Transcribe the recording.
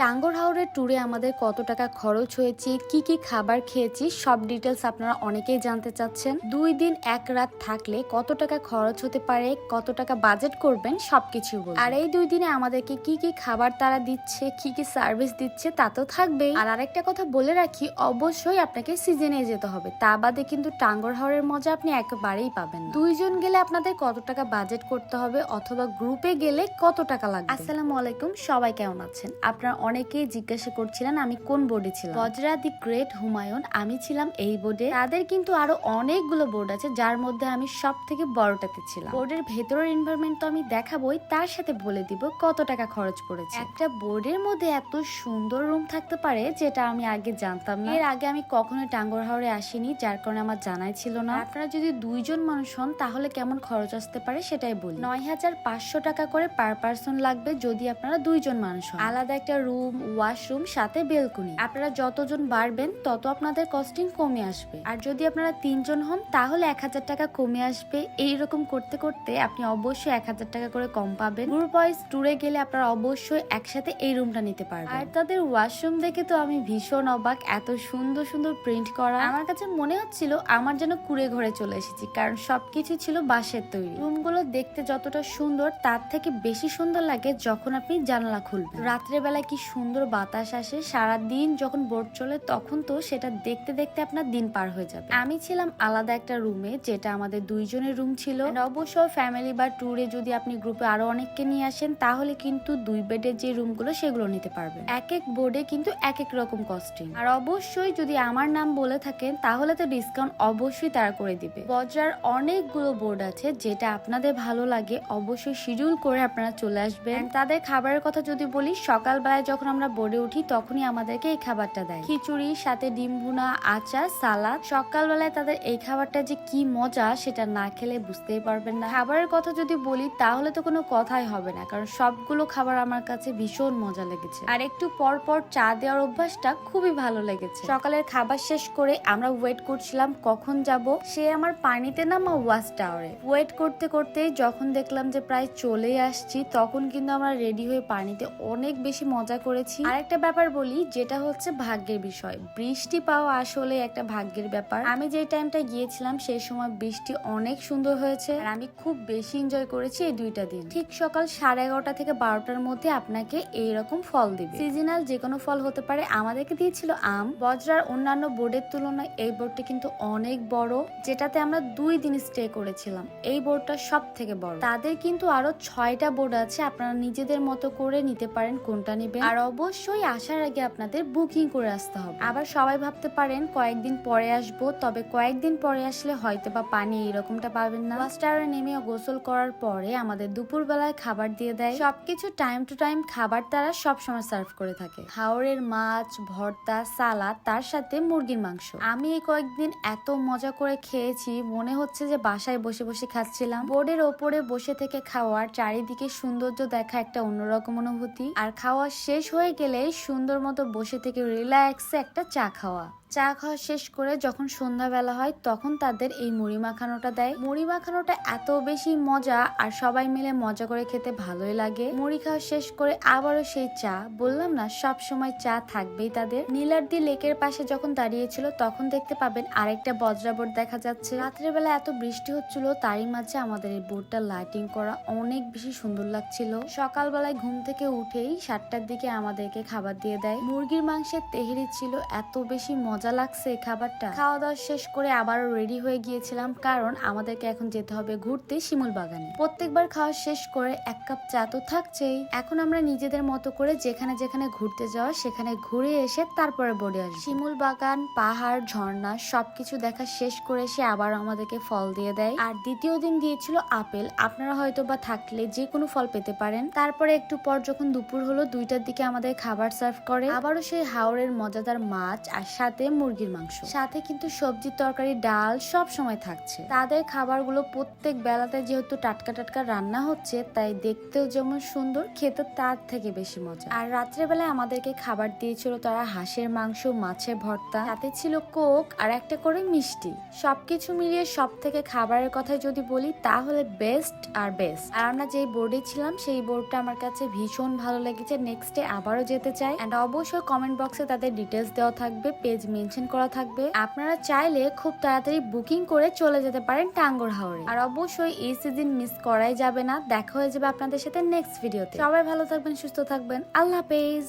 টাঙ্গর হাওড়ের ট্যুরে আমাদের কত টাকা খরচ হয়েছে, কি কি খাবার খেয়েছি, সব ডিটেলস আপনারা অনেকেই জানতে চাচ্ছেন। দুই দিন এক রাত থাকলে কত টাকা খরচ হতে পারে, কত টাকা বাজেট করবেন সবকিছু আর এই দুই দিনে আমাদেরকে কি কি খাবার তারা দিচ্ছে, কি কি সার্ভিস দিচ্ছে, তা তো থাকবেই। আর আরেকটা কথা বলে রাখি, অবশ্যই আপনাকে সিজনে যেতে হবে। তা বাদে কিন্তু টাঙ্গর হাওড়ের মজা আপনি একেবারেই পাবেন দুইজন গেলে আপনাদের কত টাকা বাজেট করতে হবে, অথবা গ্রুপে গেলে কত টাকা লাগবে? আসসালামু আলাইকুম, সবাই কেমন আছেন? আপনারা অনেকেই জিজ্ঞাসা করছিলেন আমি কোন বোর্ডে ছিলাম। বজরা দি গ্রেট হুমায়ুন, আমি ছিলাম এই বোর্ডে তাদের কিন্তু আরও অনেকগুলো বোর্ড আছে, যার মধ্যে আমি সব থেকে বড়টাতে ছিলাম। বোর্ডের ভেতরের এনভায়রনমেন্ট তো আমি দেখাবোই, তার সাথে বলে দিব কত টাকা খরচ পড়েছে। একটা বোর্ডের মধ্যে এত সুন্দর রুম থাকতে পারে, যেটা আমি আগে জানতাম না। এর আগে আমি কখনো টাঙ্গর হাওড়ে আসিনি, যার কারণে আমার জানাই ছিল না। আপনারা যদি দুইজন মানুষ হন, তাহলে কেমন খরচ আসতে পারে সেটাই বলি। নয় হাজার পাঁচশো টাকা করে পার পার্সন লাগবে যদি আপনারা দুইজন মানুষ হন। আলাদা একটা রুম ওয়াশরুম সাথে বেলকুনি আপনারা যতজন বাড়বেন, তত আপনাদের কস্টিং কমে আসবে। আর যদি আপনারা তিনজন হন, তাহলে এক হাজার টাকা কমে আসবে। এইরকম করতে করতে আপনি অবশ্যই এক হাজার টাকা করে কম পাবেন। গ্রুপ ওয়াইজ ট্যুরে গেলে আপনারা অবশ্যই একসাথে এই রুমটা নিতে পারবেন। আর তাদের ওয়াশরুম দেখে তো আমি ভীষণ অবাক। এত সুন্দর সুন্দর প্রিন্ট করা। আমার কাছে মনে হচ্ছিল আমার যেন কুড়ে ঘরে চলে এসেছি, কারণ সবকিছু ছিল বাঁশের তৈরি। রুমগুলো দেখতে যতটা সুন্দর, তার থেকে বেশি সুন্দর লাগে যখন আপনি জানালা খুলবেন। রাত্রে বেলায় কি সুন্দর বাতাস আসে সারা দিন যখন বোর্ড চলে, তখন তো সেটা দেখতে দেখতে আপনার দিন পার হয়ে যাবে। আমি ছিলাম আলাদা একটা রুমে, যেটা আমাদের দুইজনের রুম ছিল। অবশ্য ফ্যামিলি বা ট্যুরে যদি আপনি গ্রুপে আরও অনেককে নিয়ে আসেন, তাহলে কিন্তু দুই বেডের যে রুমগুলো সেগুলো নিতে পারবেন। এক এক বোর্ডে কিন্তু এক এক রকম কস্টিং আর অবশ্যই যদি আমার নাম বলে থাকেন, তাহলে তো ডিসকাউন্ট অবশ্যই তারা করে দিবে। বজ্রার অনেকগুলো বোর্ড আছে, যেটা আপনাদের ভালো লাগে, অবশ্যই শিডিউল করে আপনারা চলে আসবেন। তাদের খাবারের কথা যদি বলি, সকালবেলায় যখন আমরা বোর্ডে উঠি, তখনই আমাদেরকে এই খাবারটা দেয়। খিচুড়ি, সাথে ডিম ভুনা, আচার, সালাদ। সকালবেলায় তাদের এই খাবারটা যে কি মজা, সেটা না খেলে বুঝতেই পারবেন না। খাবারের কথা যদি বলি, তাহলে তো কোনো কথাই হবে না, কারণ সবগুলো খাবার আমার কাছে ভীষণ মজা লেগেছে। আর একটু পর পর চা দেওয়ার অভ্যাসটা খুবই ভালো লেগেছে। সকালের খাবার শেষ করে আমরা ওয়েট করছিলাম, কখন যাব? সে আমার পানিতে নামা ওয়াচ টাওয়ারে। ওয়েট করতে করতে যখন দেখলাম যে প্রায় চলে আসছি, তখন কিন্তু আমরা রেডি হয়ে পানিতে অনেক বেশি মজা করেছি। আর একটা ব্যাপার বলি, যেটা হচ্ছে ভাগ্যের বিষয়। বৃষ্টি পাওয়া আসলে একটা ভাগ্যের ব্যাপার। আমি যে টাইমটা গিয়েছিলাম, সেই সময় বৃষ্টি অনেক সুন্দর হয়েছে। আর আমি খুব বেশি এনজয় করেছি এই দুইটা দিন। ঠিক সকাল সাড়ে এগারোটা থেকে বারোটার মধ্যে আপনাকে এইরকম ফল দিবে। সিজনাল যে কোনো ফল হতে পারে। আমাদেরকে দিয়েছিল আম। বজ্রার অন্যান্য বোর্ডের তুলনায় এই বোর্ডটা কিন্তু অনেক বড়, যেটাতে আমরা দুই দিন স্টে করেছিলাম। এই বোর্ডটা সব থেকে বড়। তাদের কিন্তু আরও ছয়টা বোর্ড আছে। আপনারা নিজেদের মতো করে নিতে পারেন, কোনটা নেবেন? আর অবশ্যই আসার আগে আপনাদের বুকিং করে আসতে হবে। আবার সবাই ভাবতে পারেন, কয়েকদিন পরে আসব, তবে কয়েকদিন পরে আসলে হয়তো বা পানি এইরকমটা পাবেন না। আওয়ারে নেমে গোসল করার পরে আমাদের দুপুর বেলায় খাবার দিয়ে দেয়। সবকিছু টাইম টু টাইম খাবার তারা সবসময় সার্ভ করে থাকে। হাওড়ের মাছ, ভর্তা সালাদ তার সাথে মুরগির মাংস। আমি এই কয়েকদিন এত মজা করে খেয়েছি, মনে হচ্ছে যে বাসায় বসে বসে খাচ্ছিলাম। বোর্ডের ওপরে বসে থেকে খাওয়ার চারিদিকে সৌন্দর্য দেখা একটা অন্যরকম অনুভূতি। আর খাওয়া শেষ হয়ে গেলে সুন্দর মতো বসে থেকে রিল্যাক্সে একটা চা খাওয়া। চা খাওয়া শেষ করে যখন সন্ধ্যাবেলা হয়, তখন তাদের এই মুড়ি মাখানোটা দেয়। মুড়ি মাখানোটা এত বেশি মজা আর সবাই মিলে মজা করে খেতে ভালোই লাগে। মুড়ি খাওয়া শেষ করে আবারও সেই চা, বললাম না, সব সময় চা থাকবেই তাদের। নীলার্দি লেকের পাশে যখন দাঁড়িয়েছিল, তখন দেখতে পাবেন আরেকটা বোর্ড দেখা যাচ্ছে। রাত্রের বেলা এত বৃষ্টি হচ্ছিল, তারই মাঝে আমাদের এই বোর্ডটা লাইটিং করা অনেক বেশি সুন্দর লাগছিল। সকালবেলায় ঘুম থেকে উঠেই সাতটার দিকে আমাদেরকে খাবার দিয়ে দেয়। মুরগির মাংসের তেহেরি ছিল এত বেশি মজা লাগছে খাবারটা। খাওয়া দাওয়া শেষ করে আবারও রেডি হয়ে গিয়েছিলাম কারণ আমাদেরকে এখন যেতে হবে ঘুরতে শিমুল বাগানে। প্রত্যেকবার খাওয়া শেষ করে এক কাপ চা তো থাকছেই। এখন আমরা নিজেদের মতো করে যেখানে যেখানে ঘুরতে যাওয়া, সেখানে ঘুরে এসে তারপরে বোর্ডে আসি শিমুল বাগান, পাহাড়, ঝর্ণা, সবকিছু দেখা শেষ করে সে আবার আমাদেরকে ফল দিয়ে দেয়। আর দ্বিতীয় দিন দিয়েছিল আপেল। আপনারা হয়তো বা থাকলে যে কোনো ফল পেতে পারেন। তারপরে একটু পর যখন দুপুর হলো, দুইটার দিকে আমাদের খাবার সার্ভ করে। আবারও সেই হাওড়ের মজাদার মাছ আর সাথে সাথে মুরগির মাংস। সাথে কিন্তু সবজি তরকারি, ডাল সব সময় থাকছে। তাদের খাবারগুলো প্রত্যেক বেলাতে যেহেতু টাটকা টাটকা রান্না হচ্ছে, তাই দেখতেও যেমন সুন্দর খেতে তার থেকে বেশি মজা। আর রাত্রেবেলায় আমাদেরকে খাবার দিয়েছিল তারা হাঁসের মাংস, মাছের ভর্তা, সাথে ছিল কোক আর একটা করে মিষ্টি। সবকিছু মিলিয়ে সব থেকে খাবারের কথা যদি বলি, তাহলে বেস্ট আর বেস্ট আর আমরা যেই বোর্ডে ছিলাম, সেই বোর্ডটা আমার কাছে ভীষণ ভালো লেগেছে। নেক্সট ডে আবারও যেতে চাই। অ্যান্ড অবশ্যই কমেন্ট বক্সে তাদের ডিটেলস দেওয়া থাকবে পেজ মেনশন করা থাকবে, আপনারা চাইলে খুব তাড়াতাড়ি বুকিং করে চলে যেতে পারেন টাঙ্গর হাওড়ে আর অবশ্যই এই সিজন মিস করাই যাবে না, দেখা হয়ে যাবে আপনাদের সাথে নেক্সট ভিডিওতে। সবাই ভালো থাকবেন, সুস্থ থাকবেন, আল্লাহ হাফেজ।